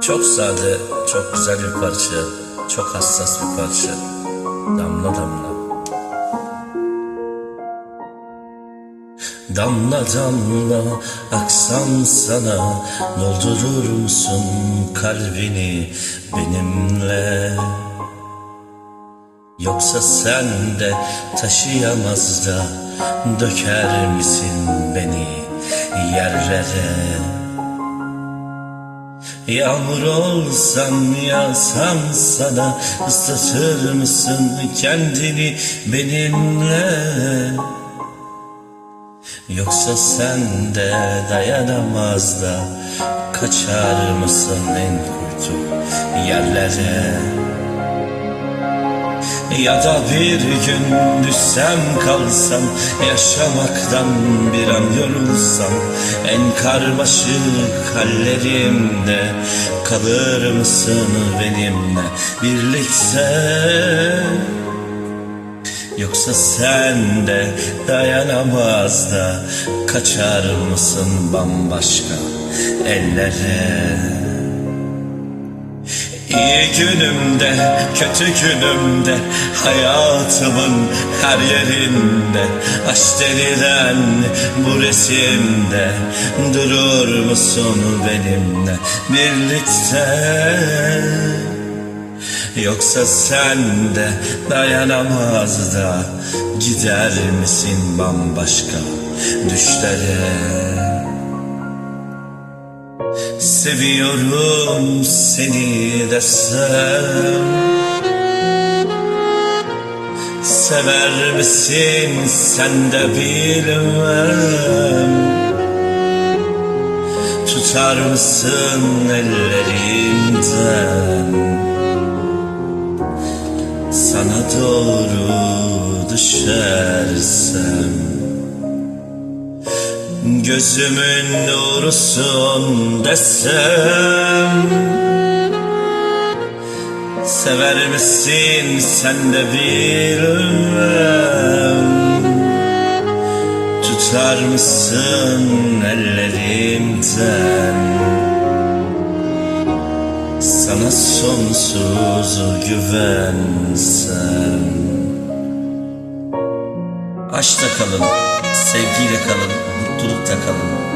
Çok sade, çok güzel bir parça, çok hassas bir parça. Damla damla. Damla damla aksam sana Doldurur musun kalbini benimle Yoksa sen de taşıyamaz da Döker misin beni yerlere Yağmur olsam yağsam sana ıslatır mısın kendini benimle? Yoksa sen de dayanamaz da kaçar mısın en kuytu yerlere ya da bir gün düşsem kalsam Yaşamaktan bir an yorulsam En karmaşık hallerimde Kalır mısın benimle? Birlikte Yoksa sen de dayanamaz da Kaçar mısın bambaşka ellere İyi günümde, kötü günümde Hayatımın her yerinde Aşk denilen bu resimde Durur musun benimle? Birlikte. Yoksa sen de dayanamaz da Gider misin bambaşka düşlere Seviyorum seni desem Sever misin? Sen de bilmem Tutar mısın ellerimden Sana doğru düşersem Gözümün nurusun desem Sever misin sen de bilmem Tutar mısın ellerimden Sana sonsuz güvensem Aşkta kalın, sevgiyle kalın, mutlulukta kalın